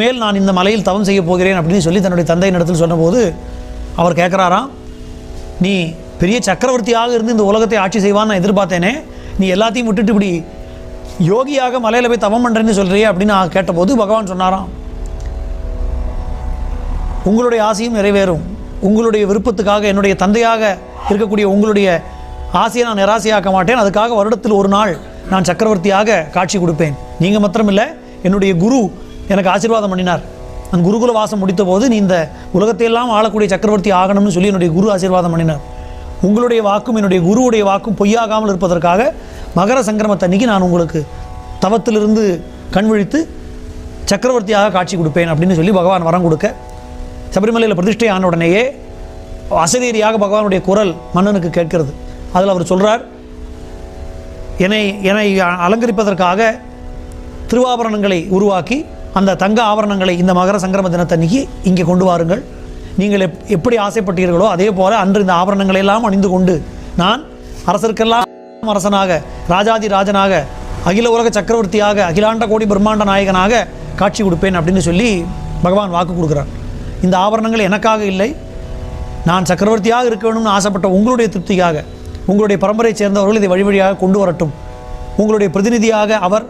மேல் நான் இந்த மலையில் தவம் செய்ய போகிறேன் அப்படின்னு சொல்லி தன்னுடைய தந்தையின் இடத்தில் சொன்னபோது அவர் கேட்குறாராம் நீ பெரிய சக்கரவர்த்தியாக இருந்து இந்த உலகத்தை ஆட்சி செய்வான்னு நான் எதிர்பார்த்தேனே. நீ எல்லாத்தையும் விட்டுட்டு இப்படி யோகியாக மலையில் போய் தவம் பண்ணுறேன்னு சொல்கிறியே அப்படின்னு நான் கேட்டபோது பகவான் சொன்னாராம் உங்களுடைய ஆசையும் நிறைவேறும். உங்களுடைய விருப்பத்துக்காக என்னுடைய தந்தையாக இருக்கக்கூடிய உங்களுடைய ஆசையை நான் நிராசையாக்க மாட்டேன். அதுக்காக வருடத்தில் ஒரு நாள் நான் சக்கரவர்த்தியாக காட்சி கொடுப்பேன். நீங்கள் மாத்திரமில்லை என்னுடைய குரு எனக்கு ஆசீர்வாதம் பண்ணினார். அந்த குருகுல வாசம் முடித்த போது நீ இந்த உலகத்தையெல்லாம் ஆளக்கூடிய சக்கரவர்த்தி ஆகணும்னு சொல்லி என்னுடைய குரு ஆசீர்வாதம் பண்ணினார். உங்களுடைய வாக்கும் என்னுடைய குருவுடைய வாக்கும் பொய்யாகாமல் இருப்பதற்காக மகர சங்கிரமத்தன்னைக்கு நான் உங்களுக்கு தவத்திலிருந்து கண் விழித்து சக்கரவர்த்தியாக காட்சி கொடுப்பேன் அப்படின்னு சொல்லி பகவான் வரம் கொடுக்க சபரிமலையில் பிரதிஷ்டை ஆன உடனேயே அசரீரியாக பகவானுடைய குரல் மன்னனுக்கு கேட்கிறது. அதில் அவர் சொல்கிறார் என்னை என்னை அலங்கரிப்பதற்காக திருவாபரணங்களை உருவாக்கி அந்த தங்க ஆபரணங்களை இந்த மகர சங்கிரம தினத்தன்னைக்கு இங்கே கொண்டு வாருங்கள். நீங்கள் எப் எப்படி ஆசைப்பட்டீர்களோ அதே போல் அன்று இந்த ஆபரணங்களை எல்லாம் அணிந்து கொண்டு நான் அரசருக்கெல்லாம் அரசனாக ராஜாதி ராஜனாக அகில உலக சக்கரவர்த்தியாக அகிலாண்ட கோடி பிரம்மாண்ட நாயகனாக காட்சி கொடுப்பேன் அப்படின்னு சொல்லி பகவான் வாக்கு கொடுக்குறார். இந்த ஆபரணங்கள் எனக்காக இல்லை. நான் சக்கரவர்த்தியாக இருக்க வேணும்னு ஆசைப்பட்ட உங்களுடைய திருப்திக்காக உங்களுடைய பரம்பரையை சேர்ந்தவர்கள் இதை வழி வழியாக கொண்டு வரட்டும். உங்களுடைய பிரதிநிதியாக அவர்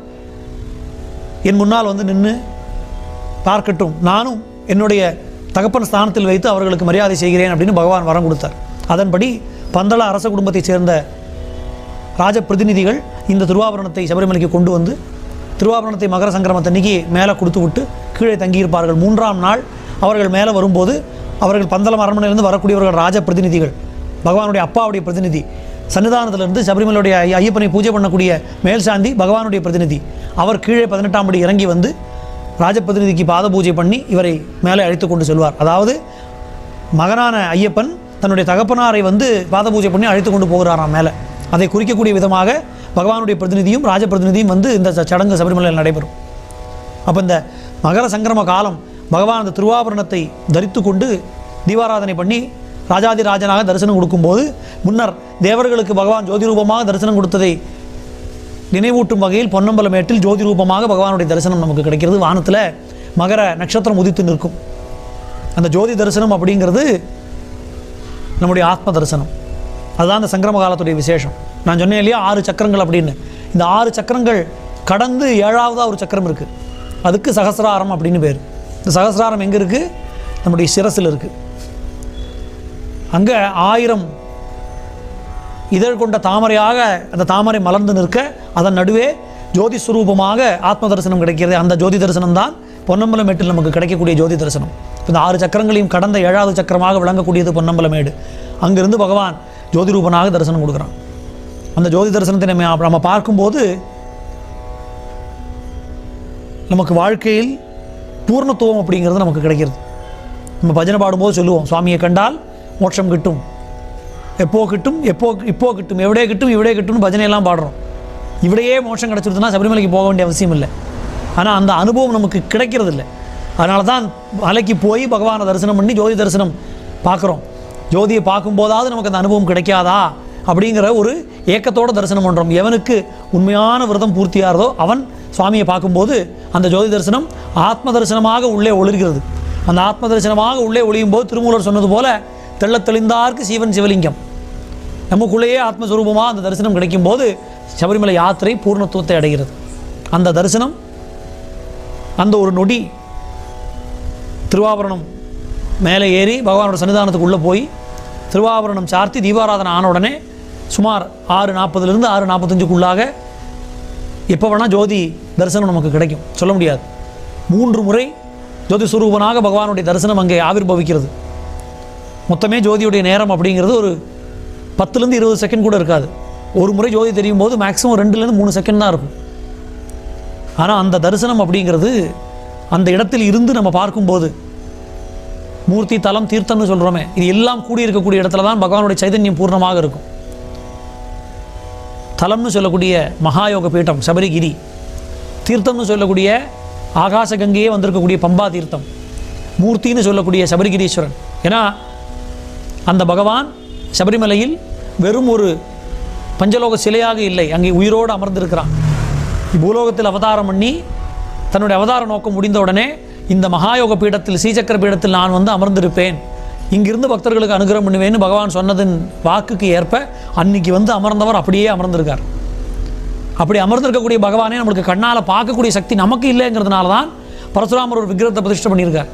என் முன்னால் வந்து நின்று பார்க்கட்டும். நானும் என்னுடைய தகப்பன் ஸ்தானத்தில் வைத்து அவர்களுக்கு மரியாதை செய்கிறேன் அப்படின்னு பகவான் வரம் கொடுத்தார். அதன்படி பந்தள அரச குடும்பத்தைச் சேர்ந்த ராஜ பிரதிநிதிகள் இந்த திருவாபரணத்தை சபரிமலைக்கு கொண்டு வந்து திருவாபரணத்தை மகர சங்கிரமத்தன்னைக்கு மேலே கொடுத்து விட்டு கீழே தங்கியிருப்பார்கள். மூன்றாம் நாள் அவர்கள் மேலே வரும்போது அவர்கள் பந்தளம் அரண்மனையிலிருந்து வரக்கூடியவர்கள் ராஜ பிரதிநிதிகள். பகவானுடைய அப்பாவுடைய பிரதிநிதி. சன்னிதானத்திலிருந்து சபரிமலையுடைய ஐயப்பனை பூஜை பண்ணக்கூடிய மேல்சாந்தி பகவானுடைய பிரதிநிதி. அவர் கீழே பதினெட்டாம் படி இறங்கி வந்து ராஜபிரதிநிதிக்கு பாத பூஜை பண்ணி இவரை மேலே அழைத்து கொண்டு செல்வார். அதாவது மகனான ஐயப்பன் தன்னுடைய தகப்பனாரை வந்து பாத பூஜை பண்ணி அழைத்து கொண்டு போகிறாராம் மேலே. அதை குறிக்கக்கூடிய விதமாக பகவானுடைய பிரதிநிதியும் ராஜபிரதிநிதியும் வந்து இந்த ச- சடங்கு சபரிமலையில் நடைபெறும். அப்போ இந்த மகர சங்கிரம காலம் பகவான் அந்த திருவாபரணத்தை தரித்து கொண்டு தீபாராதனை பண்ணி ராஜாதி ராஜனாக தரிசனம் கொடுக்கும்போது முன்னர் தேவர்களுக்கு பகவான் ஜோதி ரூபமாக தரிசனம் கொடுத்ததை நினைவூட்டும் வகையில் பொன்னம்பலமேட்டில் ஜோதி ரூபமாக பகவானுடைய தரிசனம் நமக்கு கிடைக்கிறது. வானத்தில் மகர நட்சத்திரம் உதித்து நிற்கும். அந்த ஜோதி தரிசனம் அப்படிங்கிறது நம்முடைய ஆத்ம தரிசனம். அதுதான் அந்த சங்கிரம காலத்துடைய விசேஷம். நான் சொன்னேன் இல்லையா ஆறு சக்கரங்கள் அப்படின்னு. இந்த ஆறு சக்கரங்கள் கடந்து ஏழாவதாக ஒரு சக்கரம் இருக்குது அதுக்கு சகசிராரம் அப்படின்னு பேர். இந்த சகசிராரம் எங்கே இருக்குது நம்முடைய சிரசில் இருக்குது அங்கே ஆயிரம் இதழ் கொண்ட தாமரையாக அந்த தாமரை மலர்ந்து நிற்க அதன் நடுவே ஜோதி சுரூபமாக ஆத்ம தரிசனம் கிடைக்கிறது. அந்த ஜோதி தரிசனம் தான் பொன்னம்பலமேட்டில் நமக்கு கிடைக்கக்கூடிய ஜோதி தரிசனம். இந்த ஆறு சக்கரங்களையும் கடந்த ஏழாவது சக்கரமாக விளங்கக்கூடியது பொன்னம்பலமேடு அங்கிருந்து பகவான் ஜோதி ரூபனாக தரிசனம் கொடுக்குறான். அந்த ஜோதி தரிசனத்தை நம்ம நம்ம பார்க்கும்போது நமக்கு வாழ்க்கையில் பூர்ணத்துவம் அப்படிங்கிறது நமக்கு கிடைக்கிறது. நம்ம பஜனை பாடும்போது சொல்லுவோம் சுவாமியை கண்டால் மோட்சம் கிட்டும். எப்போ கிட்டும் எப்போ இப்போ கிட்டும் எவிடே கிட்டும் இவிடே கிட்டும்னு பஜனையெல்லாம் பாடுறோம். இவிடையே மோட்சம் கிடச்சிருதுன்னா சபரிமலைக்கு போக வேண்டிய அவசியம் இல்லை. ஆனால் அந்த அனுபவம் நமக்கு கிடைக்கிறது இல்லை அதனால தான் மலைக்கு போய் பகவானை தரிசனம் பண்ணி ஜோதி தரிசனம் பார்க்குறோம். ஜோதியை பார்க்கும்போதாவது நமக்கு அந்த அனுபவம் கிடைக்காதா? அப்படிங்கிற ஒரு ஏக்கத்தோட தரிசனம் பண்ணுறோம் எவனுக்கு உண்மையான விரதம் பூர்த்தியாகிறதோ அவன் சுவாமியை பார்க்கும்போது அந்த ஜோதி தரிசனம் ஆத்ம தரிசனமாக உள்ளே ஒளிர்கிறது. அந்த ஆத்ம தரிசனமாக உள்ளே ஒளியும் போது திருமூலர் சொன்னது போல தெள்ளத் தெளிந்தார்க்கு சீவன் சிவலிங்கம். நமக்குள்ளேயே ஆத்மஸ்வரூபமாக அந்த தரிசனம் கிடைக்கும்போது சபரிமலை யாத்திரை பூர்ணத்துவத்தை அடைகிறது. அந்த தரிசனம் அந்த ஒரு நொடி திருவாபரணம் மேலே ஏறி பகவானோட சன்னிதானத்துக்கு உள்ளே போய் திருவாபரணம் சார்த்தி தீபாராதனை ஆன உடனே சுமார் ஆறு நாற்பதுலேருந்து ஆறு நாற்பத்தஞ்சுக்குள்ளாக எப்போ வேணால் ஜோதி தரிசனம் நமக்கு கிடைக்கும். சொல்ல முடியாது. மூன்று முறை ஜோதி சுரூபனாக பகவானுடைய தரிசனம் அங்கே ஆவிர்பவிக்கிறது மொத்தமே ஜோதியுடைய நேரம் அப்படிங்கிறது ஒரு பத்துலேருந்து இருபது செகண்ட் கூட இருக்காது. ஒரு முறை ஜோதி தெரியும் போது மேக்ஸிமம் ரெண்டுலேருந்து மூணு செகண்ட் தான் இருக்கும். ஆனால் அந்த தரிசனம் அப்படிங்கிறது அந்த இடத்தில் இருந்து நம்ம பார்க்கும்போது மூர்த்தி தலம் தீர்த்தம்னு சொல்கிறோமே இது எல்லாம் கூடி இருக்கக்கூடிய இடத்துல தான் பகவானுடைய சைதன்யம் பூர்ணமாக இருக்கும். தலம்னு சொல்லக்கூடிய மகாயோக பீட்டம் சபரிகிரி. தீர்த்தம்னு சொல்லக்கூடிய ஆகாச கங்கையே வந்திருக்கக்கூடிய பம்பா தீர்த்தம். மூர்த்தின்னு சொல்லக்கூடிய சபரிகிரீஸ்வரன். ஏன்னா அந்த பகவான் சபரிமலையில் வெறும் ஒரு பஞ்சலோக சிலையாக இல்லை அங்கே உயிரோடு அமர்ந்திருக்கிறான். பூலோகத்தில் அவதாரம் பண்ணி தன்னுடைய அவதார நோக்கம் முடிந்த உடனே இந்த மகாயோக பீடத்தில் ஸ்ரீசக்கர பீடத்தில் நான் வந்து அமர்ந்திருப்பேன். இங்கிருந்து பக்தர்களுக்கு அனுகிரகம் பண்ணுவேன்னு பகவான் சொன்னதின் வாக்குக்கு ஏற்ப அன்னைக்கு வந்து அமர்ந்தவர் அப்படியே அமர்ந்திருக்கார். அப்படி அமர்ந்திருக்கக்கூடிய பகவானே நம்மளுக்கு கண்ணால் பார்க்கக்கூடிய சக்தி நமக்கு இல்லைங்கிறதுனால தான் பரசுராமர் ஒரு விக்கிரகத்தை பிரதிஷ்டை பண்ணியிருக்கார்.